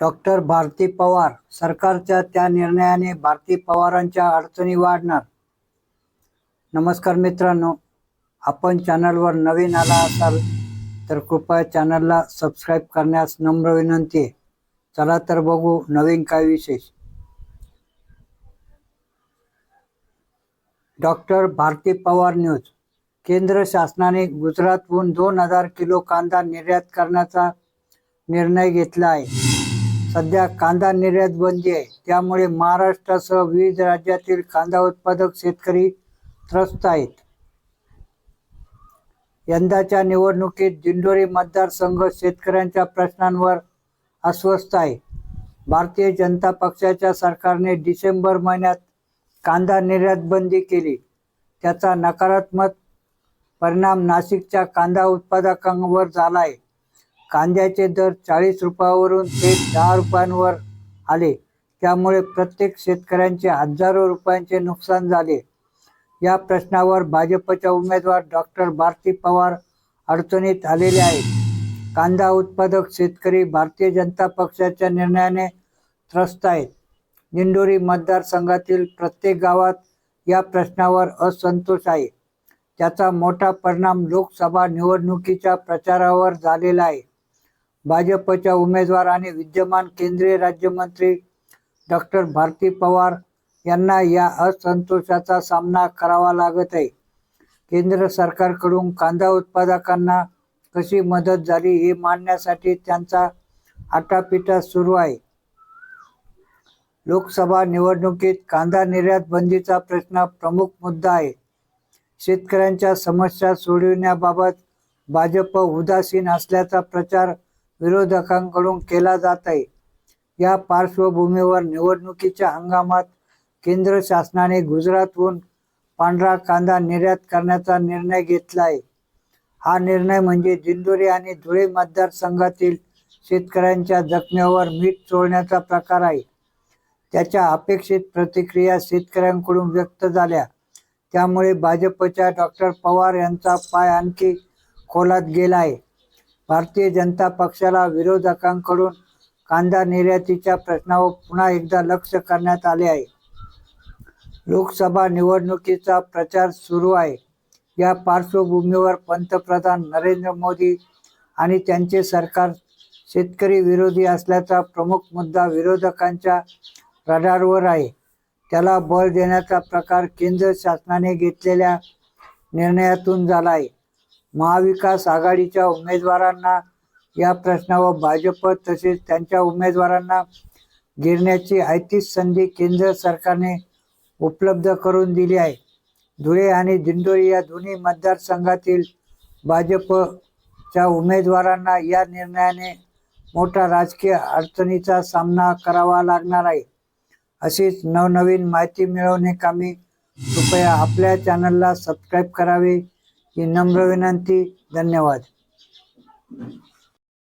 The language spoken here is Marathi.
डॉक्टर भारती पवार सरकारच्या त्या निर्णयाने भारती पवारांच्या अडचणी वाढणार. नमस्कार मित्रांनो आपण चॅनलवर नवीन आला असाल तर कृपया चॅनलला सबस्क्राईब करण्यास नम्र विनंती आहे. चला तर बघू नवीन काय विशेष. Doctor Bharti Pawar news. केंद्र शासनाने गुजरातहून दोन हजार किलो कांदा निर्यात करण्याचा निर्णय घेतला आहे. सध्या कांदा निर्यात बंदी आहे. त्यामुळे महाराष्ट्रासह विविध राज्यातील कांदा उत्पादक शेतकरी त्रस्त आहेत. यंदाच्या निवडणुकीत दिंडोरी मतदारसंघ शेतकऱ्यांच्या प्रश्नांवर अस्वस्थ आहे. भारतीय जनता पक्षाच्या सरकारने डिसेंबर महिन्यात कांदा निर्यात बंदी केली. त्याचा नकारात्मक परिणाम नाशिकच्या कांदा उत्पादकांवर झाला आहे. कांद्याचे दर चाळीस रुपयावरून ते दहा रुपयांवर आले. त्यामुळे प्रत्येक शेतकऱ्यांचे हजारो रुपयांचे नुकसान झाले. या प्रश्नावर भाजपच्या उमेदवार डॉक्टर भारती पवार अडचणीत आलेले आहेत. कांदा उत्पादक शेतकरी भारतीय जनता पक्षाच्या निर्णयाने त्रस्त आहेत. दिंडोरी मतदारसंघातील प्रत्येक गावात या प्रश्नावर असंतोष आहे. त्याचा मोठा परिणाम लोकसभा निवडणुकीच्या प्रचारावर झालेला आहे. भाजपच्या उमेदवार आणि विद्यमान केंद्रीय राज्यमंत्री डॉक्टर भारती पवार यांना या असंतोषाचा सामना करावा लागत आहे. केंद्र सरकारकडून कांदा उत्पादकांना कशी मदत झाली हे मांडण्यासाठी त्यांचा आटापिटा सुरू आहे. लोकसभा निवडणुकीत कांदा निर्यात बंदीचा प्रश्न प्रमुख मुद्दा आहे. शेतकऱ्यांच्या समस्या सोडविण्याबाबत भाजप उदासीन असल्याचा प्रचार विरोधकांकडून केला जात आहे. या पार्श्वभूमीवर निवडणुकीच्या हंगामात केंद्र शासनाने गुजरातहून पांढरा कांदा निर्यात करण्याचा निर्णय घेतला आहे. हा निर्णय म्हणजे दिंडोरी आणि धुळे मतदारसंघातील शेतकऱ्यांच्या जखमेवर मीठ चोळण्याचा प्रकार आहे. त्याच्या अपेक्षित प्रतिक्रिया शेतकऱ्यांकडून व्यक्त झाल्या. त्यामुळे भाजपच्या डॉक्टर पवार यांचा पाय आणखी खोलात गेला आहे. भारतीय जनता पक्षाला विरोधकांकडून कांदा निर्यातीच्या प्रश्नावर पुन्हा एकदा लक्ष करण्यात आले आहे. लोकसभा निवडणुकीचा प्रचार सुरू आहे. या पार्श्वभूमीवर पंतप्रधान नरेंद्र मोदी आणि त्यांचे सरकार शेतकरी विरोधी असल्याचा प्रमुख मुद्दा विरोधकांच्या रडारवर आहे. त्याला बळ देण्याचा प्रकार केंद्र शासनाने घेतलेल्या निर्णयातून झाला आहे. महाविकास आघाडीच्या उमेदवारांना या प्रश्नावर भाजप तसेच त्यांच्या उमेदवारांना गिरण्याची ऐतिहासिक संधी केंद्र सरकारने उपलब्ध करून दिली आहे. धुळे आणि दिंडोरी या दोन्ही मतदारसंघातील भाजपच्या उमेदवारांना या निर्णयाने मोठा राजकीय अडचणीचा सामना करावा लागणार आहे. अशीच नवनवीन माहिती मिळवणे कामी कृपया आपल्या चॅनलला सबस्क्राईब करावे. ही नम्र विनंती. धन्यवाद.